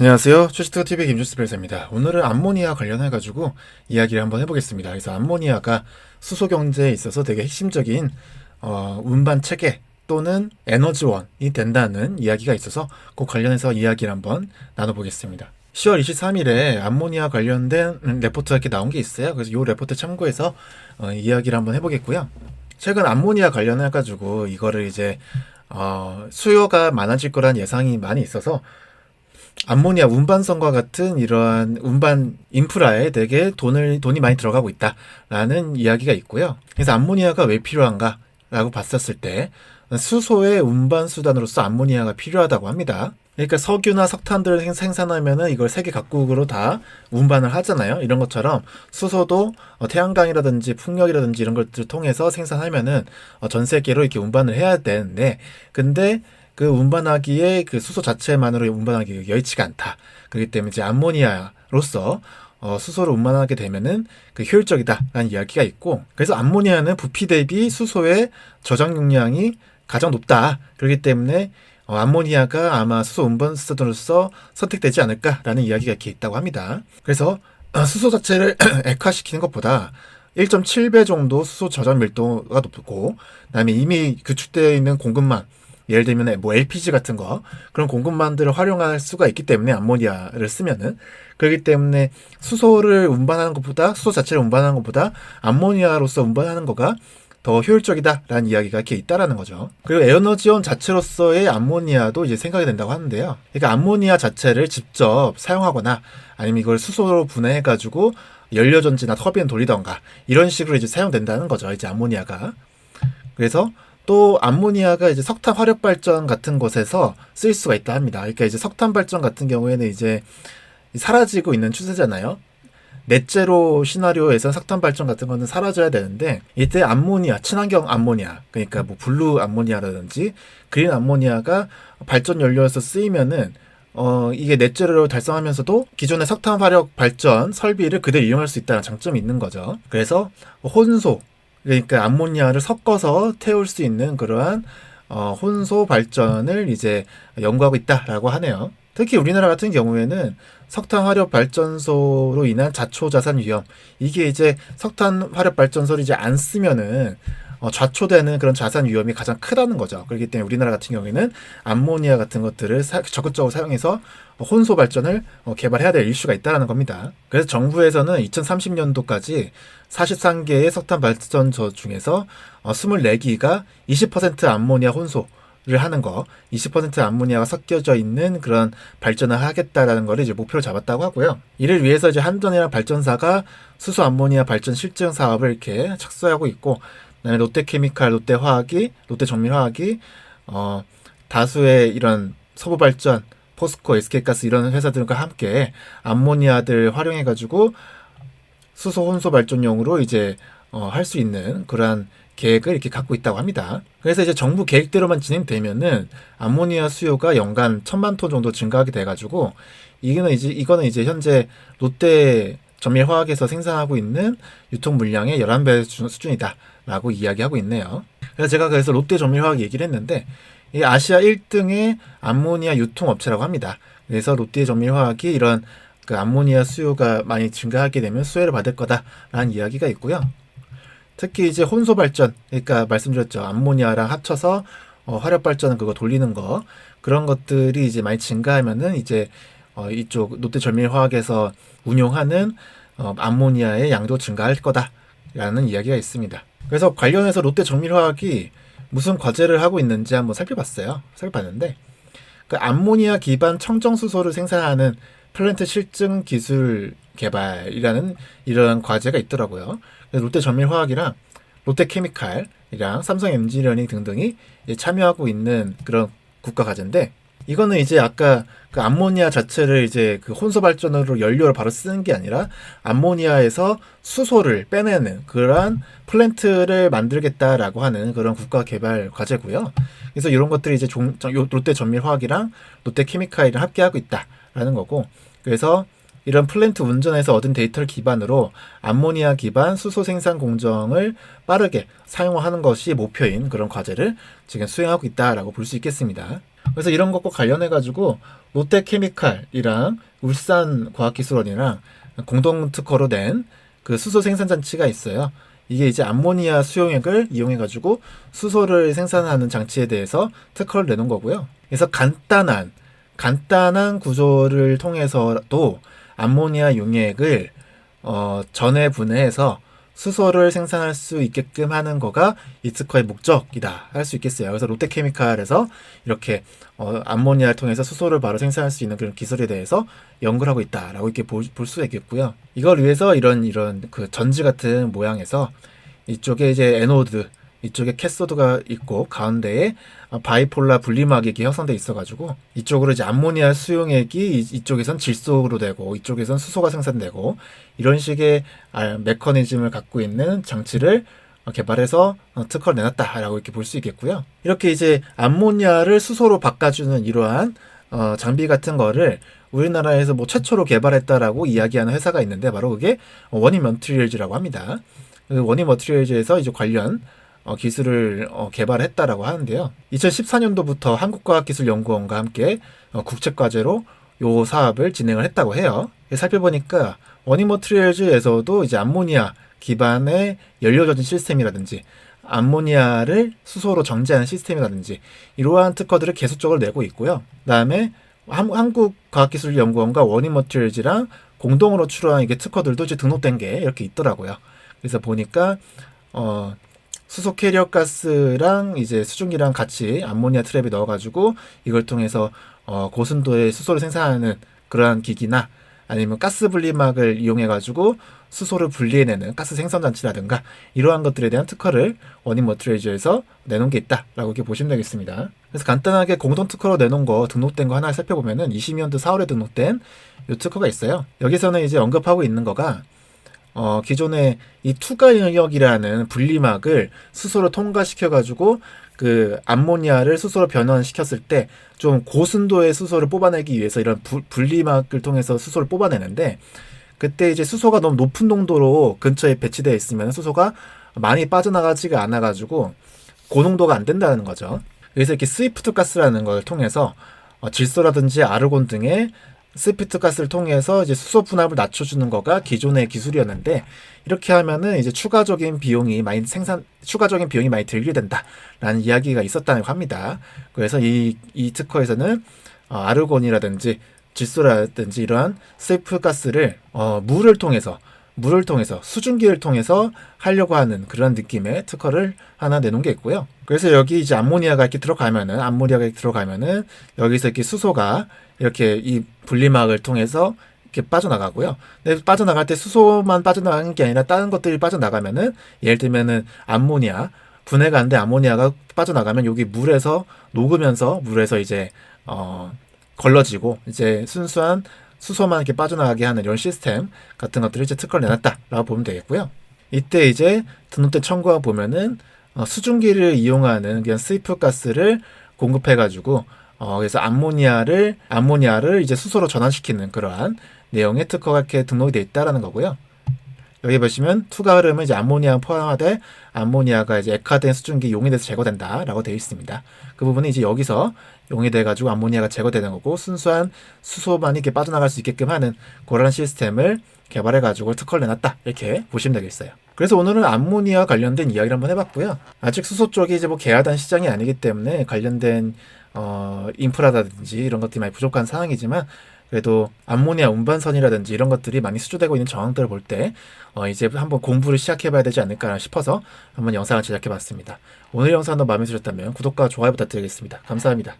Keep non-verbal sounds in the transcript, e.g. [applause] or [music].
안녕하세요. 추시트가 TV 김주스 별사입니다. 오늘은 암모니아 관련해 가지고 이야기를 한번 해보겠습니다. 그래서 암모니아가 수소 경제에 있어서 되게 핵심적인 어, 운반 체계 또는 에너지원이 된다는 이야기가 있어서 그 관련해서 이야기를 한번 나눠보겠습니다. 10월 23일에 암모니아 관련된 음, 레포트가 이렇게 나온 게 있어요. 그래서 이 레포트 참고해서 어, 이야기를 한번 해보겠고요. 최근 암모니아 관련해 가지고 이거를 이제 어, 수요가 많아질 거란 예상이 많이 있어서 암모니아 운반선과 같은 이러한 운반 인프라에 되게 돈을 돈이 많이 들어가고 있다라는 이야기가 있고요. 그래서 암모니아가 왜 필요한가라고 봤었을 때 수소의 운반 수단으로서 암모니아가 필요하다고 합니다. 그러니까 석유나 석탄들을 생- 생산하면은 이걸 세계 각국으로 다 운반을 하잖아요. 이런 것처럼 수소도 어, 태양광이라든지 풍력이라든지 이런 것들을 통해서 생산하면은 어, 전 세계로 이렇게 운반을 해야 되는데 근데 그 운반하기에 그 수소 자체만으로 운반하기 여의치가 않다. 그렇기 때문에 이제 암모니아로서 어, 수소를 운반하게 되면은 그 효율적이다라는 이야기가 있고 그래서 암모니아는 부피 대비 수소의 저장 용량이 가장 높다. 그렇기 때문에 어, 암모니아가 아마 수소 운반 수단으로서 선택되지 않을까라는 이야기가 이렇게 있다고 합니다. 그래서 어, 수소 자체를 [clears throat] 액화시키는 것보다 1.7배 정도 수소 저장 밀도가 높고 그다음에 이미 구축되어 있는 공급망 예를 들면 뭐 LPG 같은 거 그런 공급망들을 활용할 수가 있기 때문에 암모니아를 쓰면은 그렇기 때문에 수소를 운반하는 것보다 수소 자체를 운반하는 것보다 암모니아로서 운반하는 거가 더 효율적이다라는 이야기가 이렇게 있다라는 거죠. 그리고 에너지원 자체로서의 암모니아도 이제 생각이 된다고 하는데요. 그러니까 암모니아 자체를 직접 사용하거나 아니면 이걸 수소로 분해해 가지고 연료전지나 터빈 돌리던가 이런 식으로 이제 사용된다는 거죠. 이제 암모니아가. 그래서 또 암모니아가 이제 석탄 화력 발전 같은 곳에서 쓰일 수가 있다 합니다. 그러니까 이제 석탄 발전 같은 경우에는 이제 사라지고 있는 추세잖아요. 넷제로 시나리오에서 석탄 발전 같은 거는 사라져야 되는데 이때 암모니아, 친환경 암모니아, 그러니까 뭐 블루 암모니아라든지 그린 암모니아가 발전 연료에서 쓰이면은 어 이게 넷제로를 달성하면서도 기존의 석탄 화력 발전 설비를 그대로 이용할 수 있다는 장점이 있는 거죠. 그래서 혼소 그러니까 암모니아를 섞어서 태울 수 있는 그러한 어, 혼소 발전을 이제 연구하고 있다라고 하네요. 특히 우리나라 같은 경우에는 석탄 화력 발전소로 인한 자초 자산 위험 이게 이제 석탄 화력 발전소를 이제 안 쓰면은 어, 좌초되는 그런 자산 위험이 가장 크다는 거죠. 그렇기 때문에 우리나라 같은 경우에는 암모니아 같은 것들을 사- 적극적으로 사용해서 어, 혼소 발전을 어, 개발해야 될 이슈가 있다라는 겁니다. 그래서 정부에서는 2030년도까지 43개의 석탄 발전소 중에서 어, 24기가 20% 암모니아 혼소 를 하는 거, 20% 암모니아가 섞여져 있는 그런 발전을 하겠다라는 거를 이제 목표로 잡았다고 하고요. 이를 위해서 이제 한전이랑 발전사가 수소 암모니아 발전 실증 사업을 이렇게 착수하고 있고, 그다음에 롯데케미칼, 롯데화학이, 롯데정밀화학이 어, 다수의 이런 서부 발전, 포스코, SK가스 이런 회사들과 함께 암모니아들 활용해가지고 수소 혼소 발전용으로 이제 어, 할 수 있는 그러한 계획을 이렇게 갖고 있다고 합니다. 그래서 이제 정부 계획대로만 진행되면은 암모니아 수요가 연간 천만 톤 정도 증가하게 돼가지고 이거는 이제 이거는 이제 현재 롯데 전밀화학에서 생산하고 있는 유통 물량의 11배 수준이다라고 이야기하고 있네요. 그래서 제가 그래서 롯데 전밀화학 얘기를 했는데 이 아시아 1등의 암모니아 유통업체라고 합니다. 그래서 롯데 전밀화학이 이런 그 암모니아 수요가 많이 증가하게 되면 수혜를 받을 거다라는 이야기가 있고요. 특히 이제 혼소 발전, 그러니까 말씀드렸죠. 암모니아랑 합쳐서 어, 화력 발전 그거 돌리는 거 그런 것들이 이제 많이 증가하면은 이제 어, 이쪽 롯데 절밀화학에서 운용하는 어, 암모니아의 양도 증가할 거다라는 이야기가 있습니다. 그래서 관련해서 롯데 정밀화학이 무슨 과제를 하고 있는지 한번 살펴봤어요. 살펴봤는데 그 암모니아 기반 청정 수소를 생산하는 플랜트 실증 기술 개발이라는 이런 과제가 있더라고요. 그래서 롯데정밀화학이랑 롯데케미칼이랑 삼성 엔지니어링 등등이 참여하고 있는 그런 국가 과제인데 이거는 이제 아까 그 암모니아 자체를 이제 그 혼소 발전으로 연료를 바로 쓰는 게 아니라 암모니아에서 수소를 빼내는 그러한 플랜트를 만들겠다라고 하는 그런 국가 개발 과제고요. 그래서 이런 것들이 이제 종, 요- 롯데 전밀화학이랑 롯데 케미칼이랑 함께하고 있다라는 거고 그래서 이런 플랜트 운전에서 얻은 데이터를 기반으로 암모니아 기반 수소 생산 공정을 빠르게 사용하는 것이 목표인 그런 과제를 지금 수행하고 있다라고 볼 수 있겠습니다. 그래서 이런 것과 관련해 가지고 롯데케미칼이랑 울산과학기술원이랑 공동 특허로 낸 그 수소 생산 장치가 있어요. 이게 이제 암모니아 수용액을 이용해 가지고 수소를 생산하는 장치에 대해서 특허를 내놓은 거고요. 그래서 간단한 간단한 구조를 통해서도 암모니아 용액을 어, 전해 분해해서 수소를 생산할 수 있게끔 하는 거가 이 특허의 목적이다 할 수 있겠어요. 그래서 롯데케미칼에서 이렇게 어, 암모니아를 통해서 수소를 바로 생산할 수 있는 그런 기술에 대해서 연구를 하고 있다라고 이렇게 볼수 있겠고요. 이걸 위해서 이런 이런 그 전지 같은 모양에서 이쪽에 이제 에노드 이쪽에 캐소드가 있고 가운데에 바이폴라 분리막이 이렇게 형성돼 있어가지고 이쪽으로 이제 암모니아 수용액이 이- 이쪽에선 질소로 되고 이쪽에선 수소가 생산되고 이런 식의 아, 메커니즘을 갖고 있는 장치를 어, 개발해서 어, 특허를 내놨다라고 이렇게 볼 수 있겠고요. 이렇게 이제 암모니아를 수소로 바꿔주는 이러한 어, 장비 같은 거를 우리나라에서 뭐 최초로 개발했다라고 이야기하는 회사가 있는데 바로 그게 원인 머티리얼즈라고 합니다. 그 원인 머티리얼즈에서 이제 관련 어, 기술을 어, 개발했다라고 하는데요. 2014년도부터 한국과학기술연구원과 함께 어, 국책과제로 요 사업을 진행을 했다고 해요. 살펴보니까 원인 머티리얼즈에서도 이제 암모니아 기반의 연료 전진 시스템이라든지 암모니아를 수소로 정제하는 시스템이라든지 이러한 특허들을 계속적으로 내고 있고요. 그다음에 한- 한국과학기술연구원과 원인 머티리얼즈랑 공동으로 출원한 이게 특허들도 이제 등록된 게 이렇게 있더라고요. 그래서 보니까 어 수소 캐리어 가스랑 이제 수증기랑 같이 암모니아 트랩에 넣어가지고 이걸 통해서 어 고순도의 수소를 생산하는 그러한 기기나 아니면 가스 분리막을 이용해가지고 수소를 분리해내는 가스 생산 장치라든가 이러한 것들에 대한 특허를 원인 머티리얼즈에서 내놓은 게 있다라고 이렇게 보시면 되겠습니다. 그래서 간단하게 공동 특허로 내놓은 거 등록된 거 하나 살펴보면은 20년도 4월에 등록된 요 특허가 있어요. 여기서는 이제 언급하고 있는 거가 어, 기존에 이 투가 영역이라는 분리막을 수소로 통과시켜가지고 그 암모니아를 수소로 변환시켰을 때 좀 고순도의 수소를 뽑아내기 위해서 이런 부- 분리막을 통해서 수소를 뽑아내는데 그때 이제 수소가 너무 높은 농도로 근처에 배치되어 있으면 수소가 많이 빠져나가지가 않아가지고 고농도가 안 된다는 거죠. 그래서 이렇게 스위프트 가스라는 걸 통해서 어, 질소라든지 아르곤 등의 스피트 가스를 통해서 이제 수소 분압을 낮춰주는 거가 기존의 기술이었는데 이렇게 하면은 이제 추가적인 비용이 많이 생산 추가적인 비용이 많이 들게 된다라는 이야기가 있었다고 합니다. 그래서 이, 이 특허에서는 어, 아르곤이라든지 질소라든지 이러한 스피트 가스를 어, 물을 통해서 물을 통해서 수증기를 통해서 하려고 하는 그런 느낌의 특허를 하나 내놓은 게 있고요. 그래서 여기 이제 암모니아가 이렇게 들어가면은 암모니아가 이렇게 들어가면은 여기서 이렇게 수소가 이렇게 이 분리막을 통해서 이렇게 빠져나가고요. 근데 빠져나갈 때 수소만 빠져나가는 게 아니라 다른 것들이 빠져나가면은 예를 들면은 암모니아 분해가 안 돼 암모니아가 빠져나가면 여기 물에서 녹으면서 물에서 이제 어 걸러지고 이제 순수한 수소만 이렇게 빠져나가게 하는 이런 시스템 같은 것들을 이제 특허를 내놨다라고 보면 되겠고요. 이때 이제 등록된 청구가 보면은 어, 수증기를 이용하는 그냥 스위프 가스를 공급해가지고 어, 그래서 암모니아를 암모니아를 이제 수소로 전환시키는 그러한 내용의 특허가 이렇게 등록이 돼 있다라는 거고요. 여기 보시면 투가 흐름은 이제 암모니아 포함하되 암모니아가 이제 액화된 수증기 용해돼서 제거된다라고 되어 있습니다. 그 부분은 이제 여기서 용해돼 가지고 암모니아가 제거되는 거고 순수한 수소만 이렇게 빠져나갈 수 있게끔 하는 그런 시스템을 개발해 가지고 특허를 내놨다 이렇게 보시면 되겠어요. 그래서 오늘은 암모니아 관련된 이야기를 한번 해봤고요. 아직 수소 쪽이 이제 뭐 개화단 시장이 아니기 때문에 관련된 어, 인프라라든지 이런 것들이 많이 부족한 상황이지만 그래도 암모니아 운반선이라든지 이런 것들이 많이 수주되고 있는 정황들을 볼 때 어, 이제 한번 공부를 시작해봐야 되지 않을까 싶어서 한번 영상을 제작해봤습니다. 오늘 영상도 마음에 드셨다면 구독과 좋아요 부탁드리겠습니다. 감사합니다.